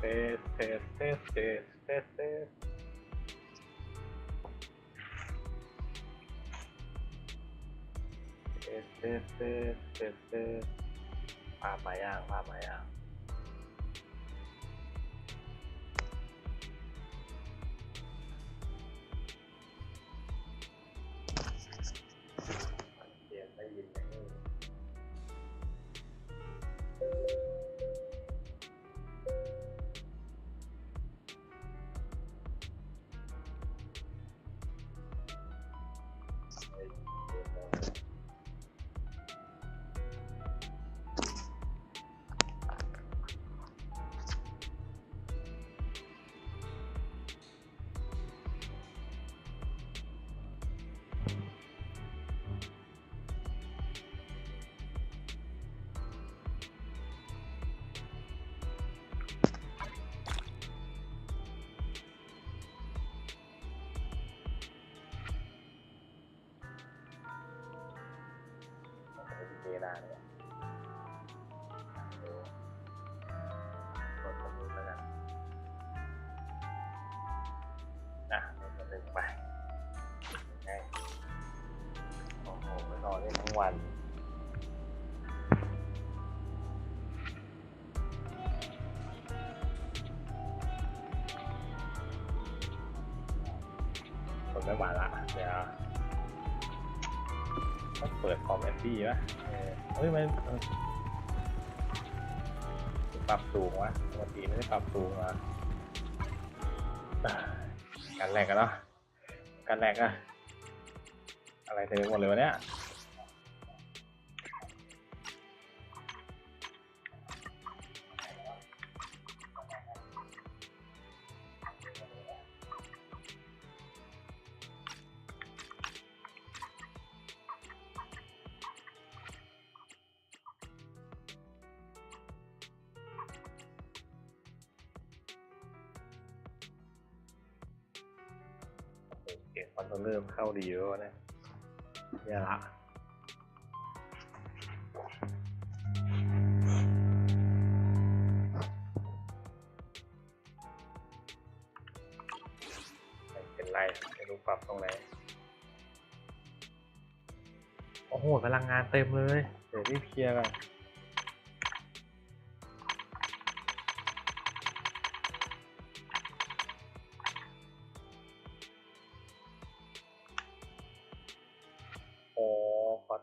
test, test, test, test, test, test. Test, test, test, test, test. Paham ba? นไม่ไหวละเดี๋ยวต้องเปิดคอมแอนดี้ป่ะเอ้ยมันปรับสูงวะปกติไม่ได้ปรับสูงวะการแรกกันเนาะการแรกอะอะไรเต็มไปหมดเลยวะเนี่ย 0 นะเนี่ยละเป็นไรไม่รู้ปรับตรงไหน โอ้โห พลังงานเต็มเลย เดี๋ยวรีบเคลียร์กัน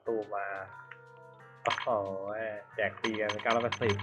ตูมา โอ้โหแจกฟรีกันเก้าร้อยแปดสิบ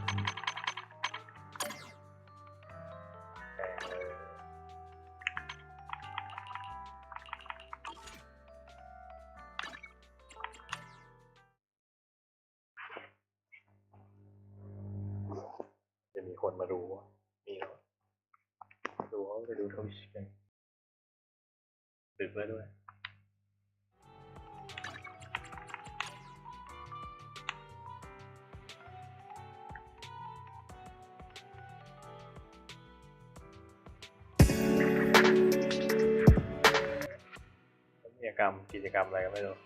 อะไรก็ไม่รู้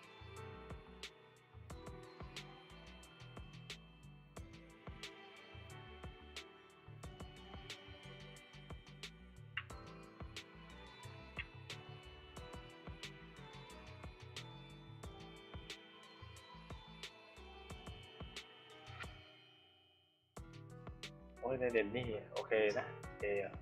โอ้ยในเด่นนี่โอเคนะโอเคอะ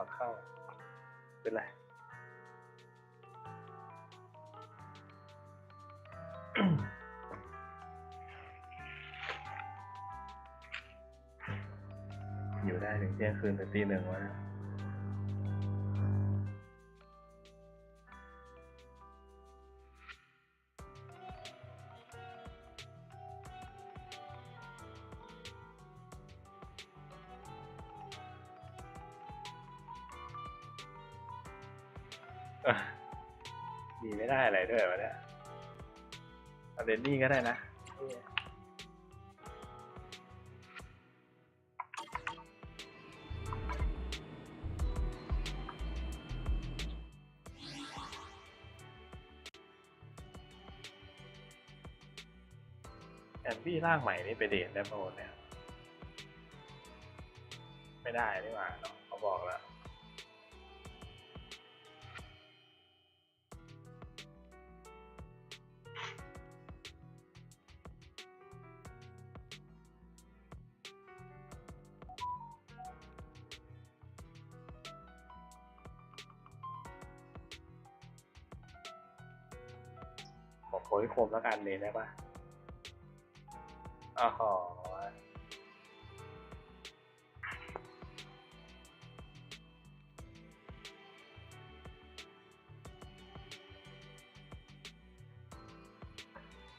อนเข้า เป็นไรอยู่ได้ถึงเที่ยงคืนถึงตีหนึ่งวะ เดนนี่ก็ได้นะแอนบี้ร่างใหม่นี่ไปเดทได้ปะวะเนี่ย ไม่ได้นี่หว่าเนาะเขาบอกแล้ว คมแล้วกันเลยได้ปะอ๋อ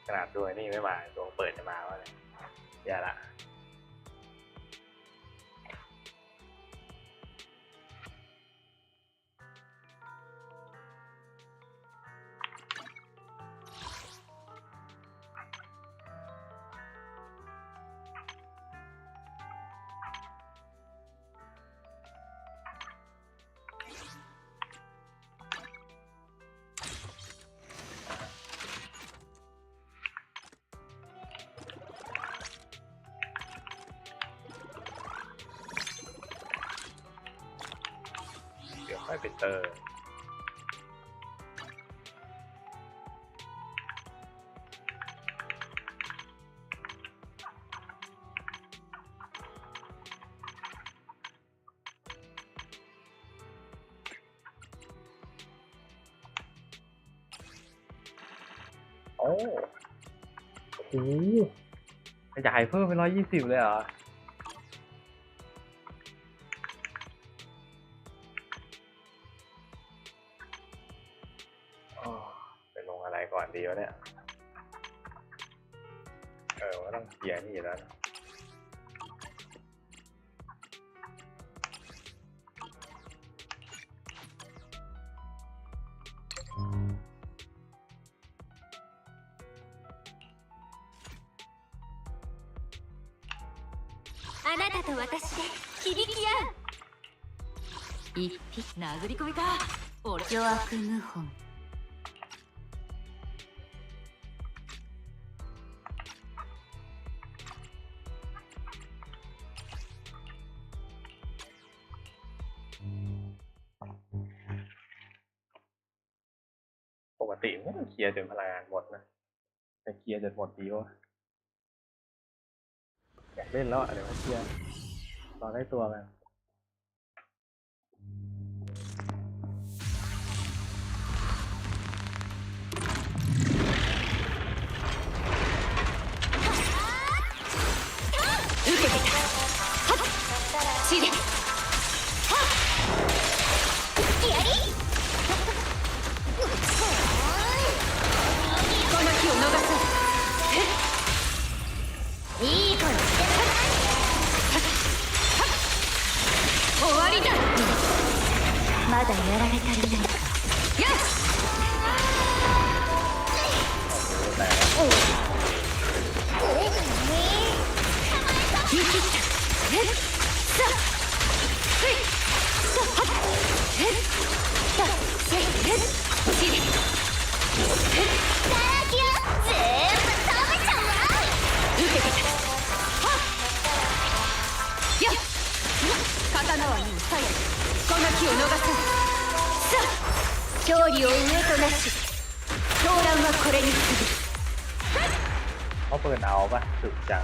ขนาดด้วยนี่ไม่มาดวงเปิดจะมาวะเนี่ยอย่าละ ปเตอร์โอ้โหขยายเพิ่มเป็นร้อยยี่สิบเลยเหรอ ไปลงอะไรก่อนดีวะเนี่ย เออว่าต้องเคลียร์นี่อยู่แล้วนะ あなたと私で響き合う一匹殴り込みか俺巨悪謀反 ลียร์จนพลังงานหมดนะแต่เคลียร์จนหมดดีวะอยากเล่นแล้วอะเดี๋ยวมาเคลียร์รอได้ตัวกัน 終わりだ。まだやられ足りないか。よし。っ？たえっ？さっ？えっ？さえっ？しりえっ？さあきよ全部食べちゃうわ受けてたこの気を逃さぬさあ勝利を上となし狂乱はこれに過ぎ เขาเปิดเอาปะสุดจัง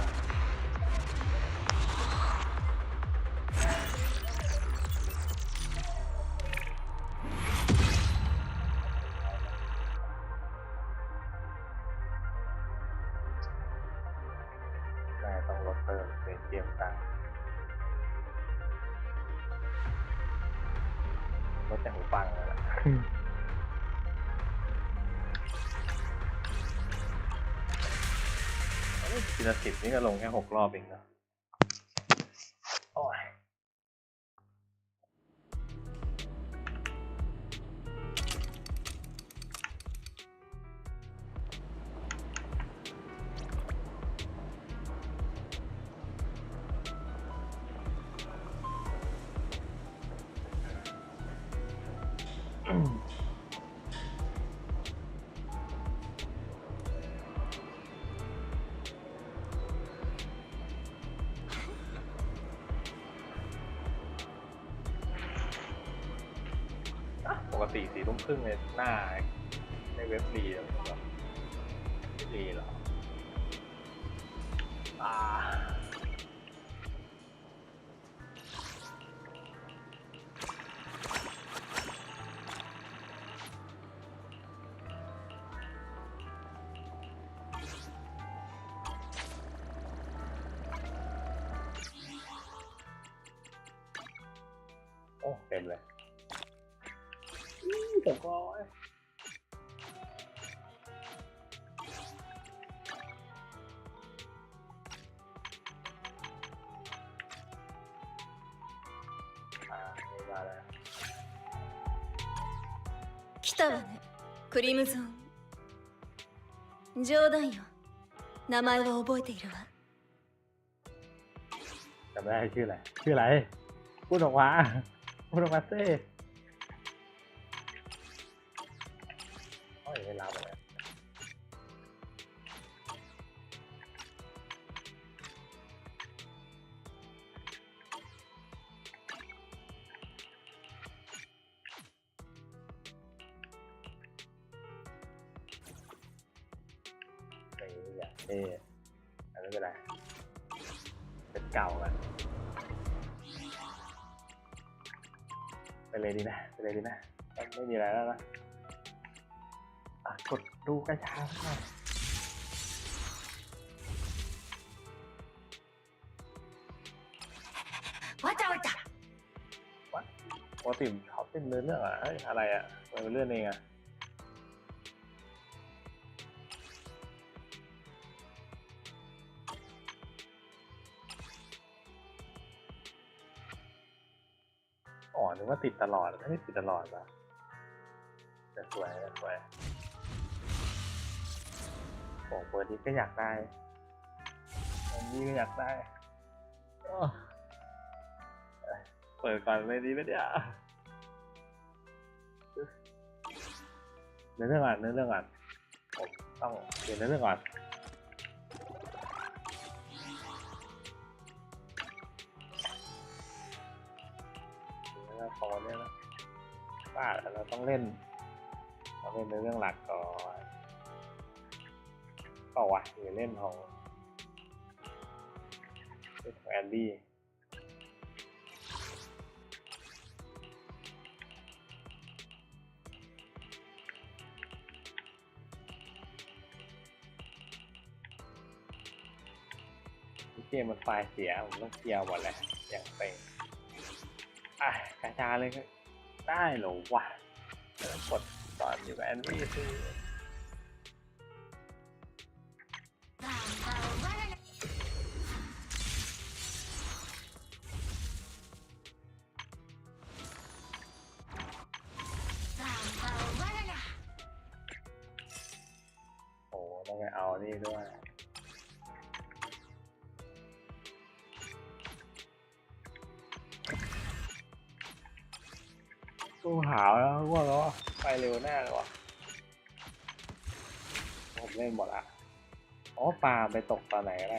ลงแค่หกรอบเองนะอืม อ่สี่ทุ่มครึ่งในหน้าในเว็บรี สองร้อยอ่านี่มาแล้ว 来たわねクリムゾン冗談よ名前は覚えているわ จำไม่ได้ชื่ออะไร ชื่ออะไร พูดออกมา พูดออกมาเซ่ ไปเลยดีนะไปเลยดีนะ ไม่มีอะไรแล้วนะกดดูกระชาหน่อยว่าจะจะว่าติผมชอบเล่นเนื้อเรื่องอะเอ้ยอะไรอะเป็นเรื่องเองอะ ว่าติดตลอดไม่ได้ติดตลอดนะแต่สวยแต่สวยโอ้เปิดนี้ก็อยากได้อันนี้ก็อยากได้เปิดก่อนเลยดีไหมเนี่ยเนื้อเรื่องก่อนเนื้อเรื่องก่อนผมต้องเรียนเนื้อเรื่องก่อน ว่าเราต้องเล่น เราเล่นในเรื่องหลักก่อนเปล่าวะอย่าเล่นของเล่นของแอนดี้เกมมันไฟล์เสีย ผมต้องเคลียร์หมดเลยอย่างเต็งอะกระจายเลยก็ ได้เหรอวะเดี๋ยวกดตอนอยู่กับแอนดี้สิโอ้ต้องไปเอานี่ด้วย ตู้หาวแล้วว่าแล้วไปเร็วแน่เลยวะผมเล่นหมดอะอ๋อปลาไปตกตอนไหนก็ไ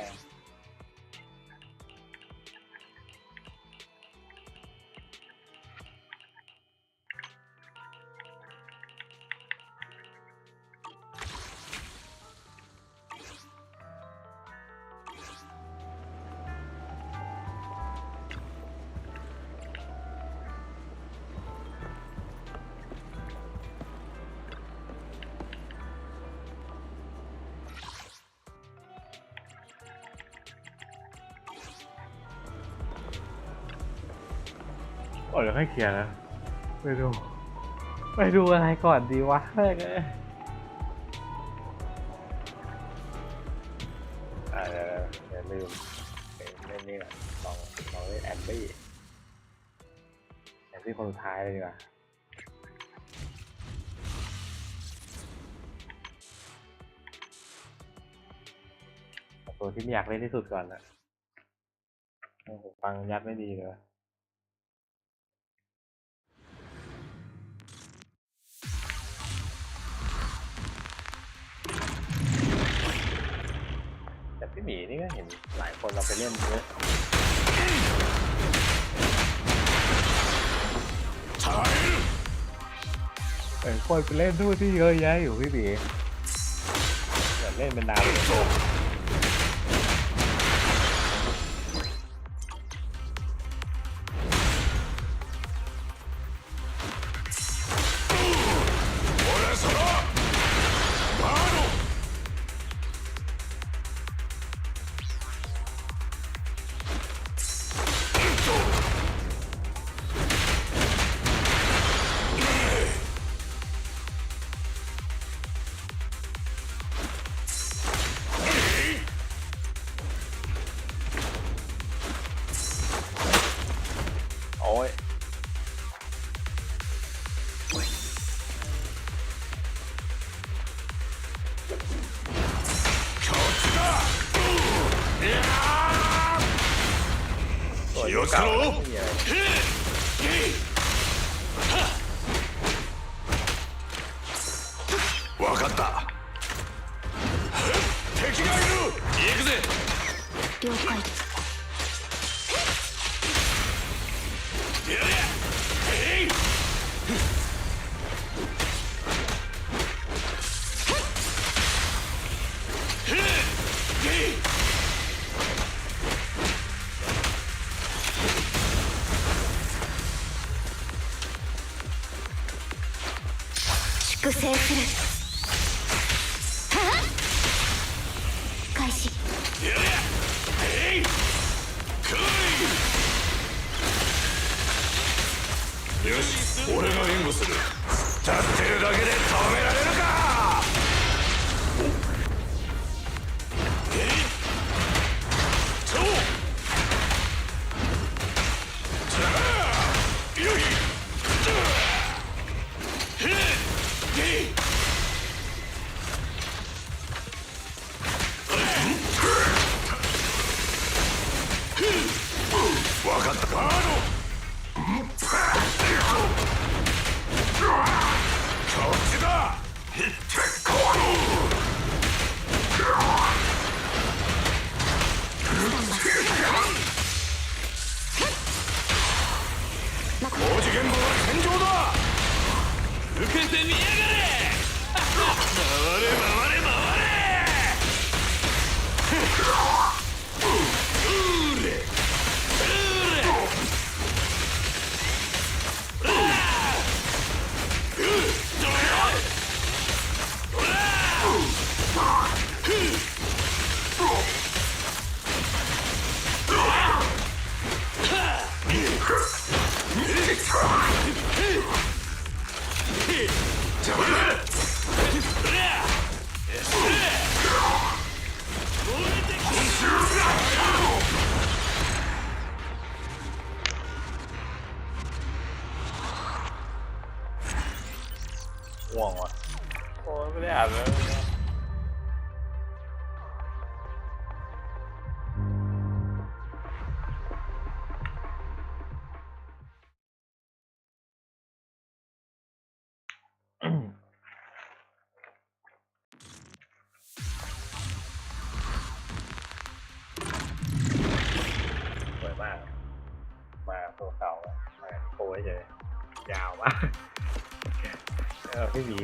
ด้โอ้เดี๋ยวค่อยเคลียร์นะ ไปดู ไปดูอะไรก่อนดีวะแม่งเอ้ยอ่าเดี๋ยวเดี๋ยวลืมเล่นนี่แหละลองลองเล่นแอนดี้แอนดี้คนสุดท้ายเลยดีกว่าเอาตัวที่ไม่อยากเล่นที่สุดก่อนนะโอ้โหฟังยัดไม่ดีเลย พี่หมีนี่ก็เห็นหลายคนเราไปเล่นเยอะเห็นคนไปเล่นด้วยที่เยอะแยะอยู่พี่หมีเล่นเป็นนานเลย か。分かった。敵がいる行くぜ了解 ห่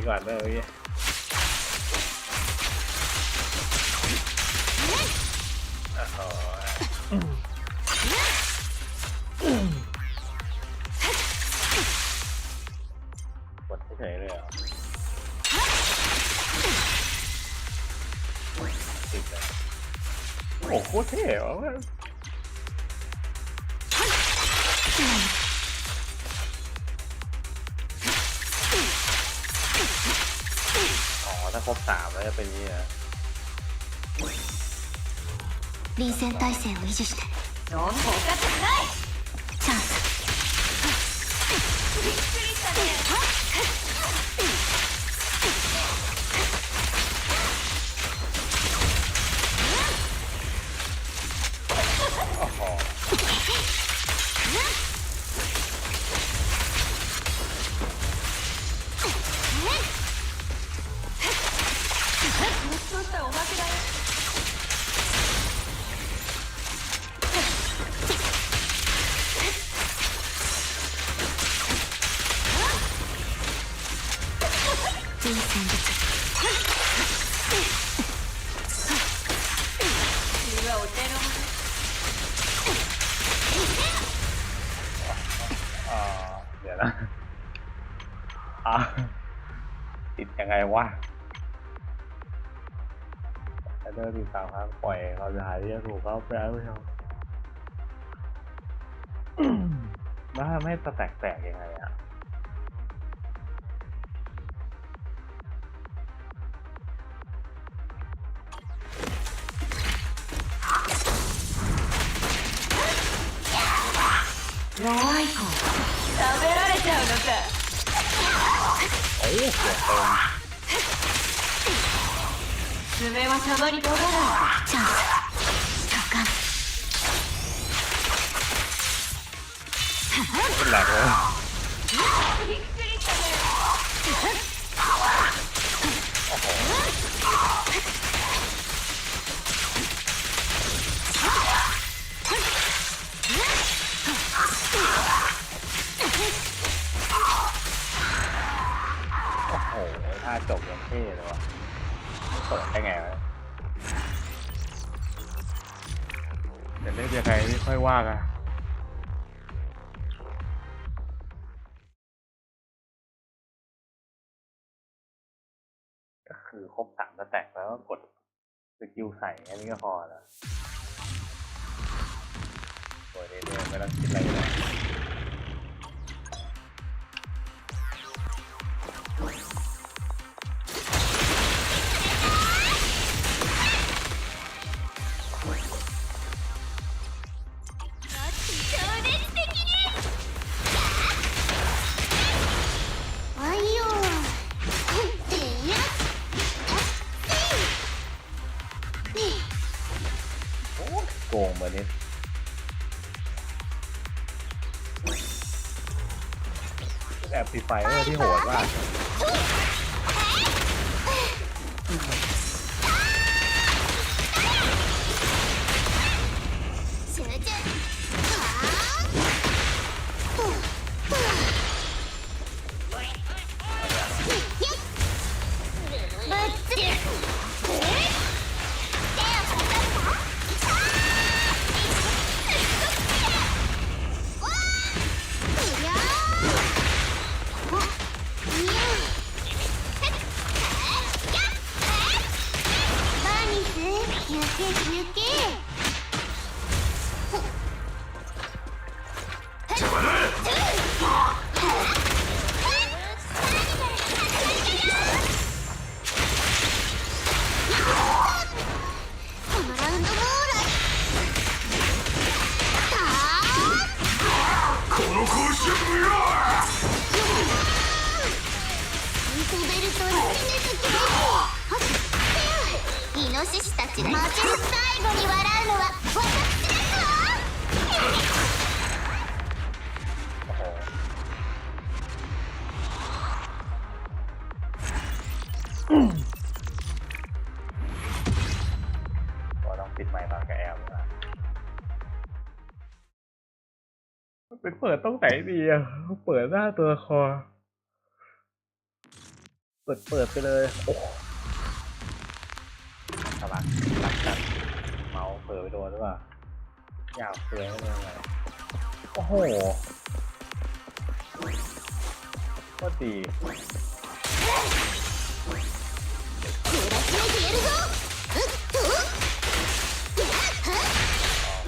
ก่อนเลยเมื่อกี้โอ้โหกดเฉยเลยเหรอติดเลยโอ้โหเท่ว่ะ 臨戦態勢を維持して。どうもおかしくない。チャンス。びっくりしたね。 วะแต่เดินติดสามครั้งปล่อยเราจะหายที่จะถูกเขาแปลไม่ใช่ แล้วทำให้สแต็กแตกยังไงอ่ะ 弱い子食べられちゃうのか โอ้เสียเต็ม 爪はたまに取らないチャンス高い Claro. Oh. จบยังเท่เลยวะเปิดได้ไงวะเดี๋ยวเล่นยังไงไม่ค่อยว่ากันก็คือครบสามสแต็กแล้วก็กดสกิลใส่แค่นี้ก็พอแล้วโอ้ยเรื่อยๆไม่ต้องคิดอะไรเลย ไฟเออร์ที่โหดมา ปิดไมค์ตอนกับแอมนะเป็นเปิดต้องไหนดีอะเปิดหน้าตัวละคอเปิดเปิดไปเลยโอ้สลักหลักกันเมาส์เปิดไปโดนหรือเปล่าอยากเปลือยไม่ได้ไงโอ้โหก็ดี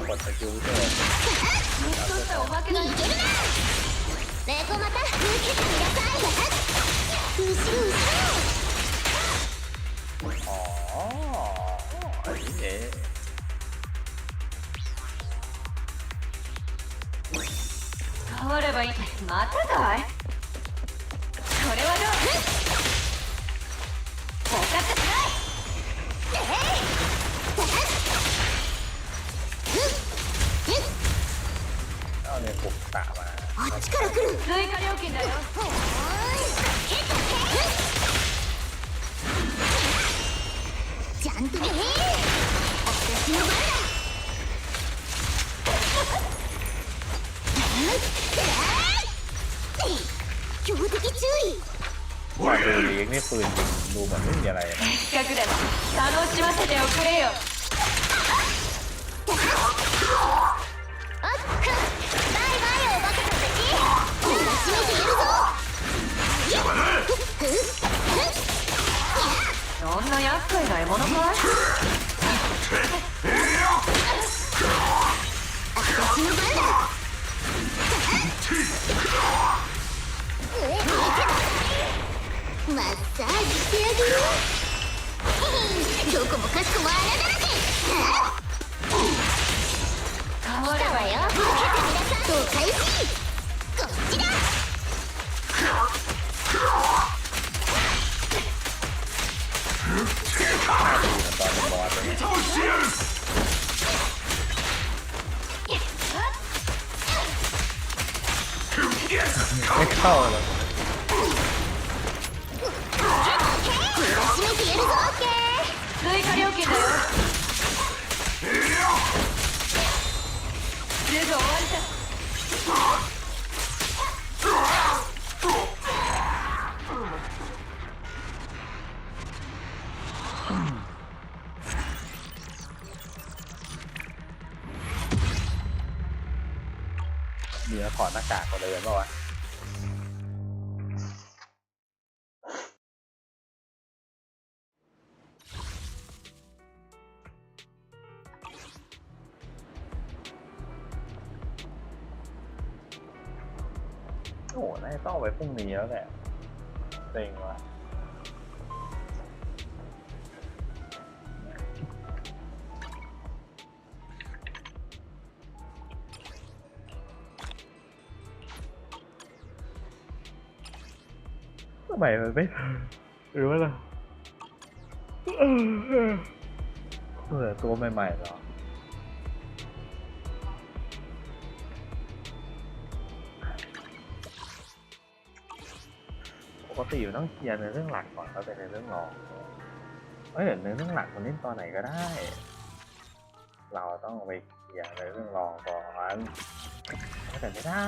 かった餃子いい変わればいい。またかい？マッサージしてあげるどこもかしこも穴だらけ変わるわよどう開始こっちだ倒してやる ไม่เข้าเลย 懲らしめてやるぞオッケー追加料金だよすぐ終わりだเดี๋ยวถอดหน้ากากก่อนเลยเปล่าวะ ำไมมันไม่หรือว่าเราเออตัวใหม่ๆหรอปกติมันต้องเคลียร์ในเรื่องหลักก่อนแล้วไปในเรื่องรองเอ้ยเดี๋ยวในเรื่องหลักมันเล่นตอนไหนก็ได้ เราต้องไปเคลียร์ในเรื่องรองก่อนแต่ไม่ได้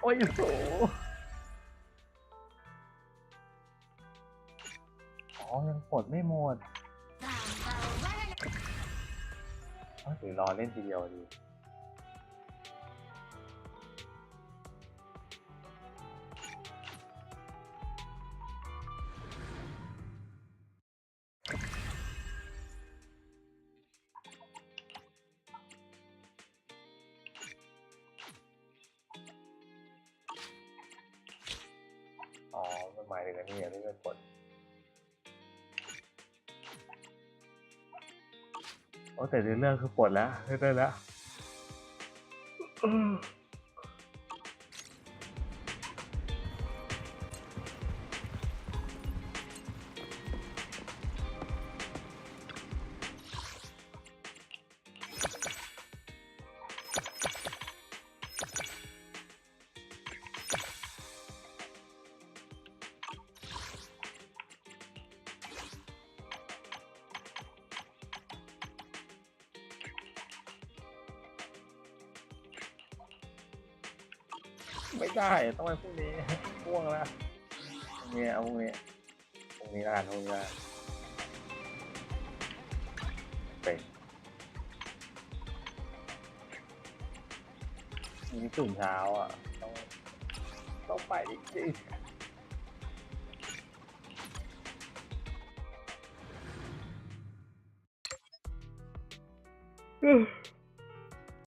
โอ้ยโห อ๋อยังกดไม่หมดเอ้ยหรือรอเล่นทีเดียวดี แต่ในเรื่องคือปลดแล้วได้ได้แล้ว ไม่ได้ต้องไปพรุ่งนี้พ่วงแล้วพรุ่งนี้เอาพรุ่งนี้พรุ่งนี้ละกันพรุ่งนี้ละกันเป็นนี่ตื่นเช้าอะต้องต้องไปจริง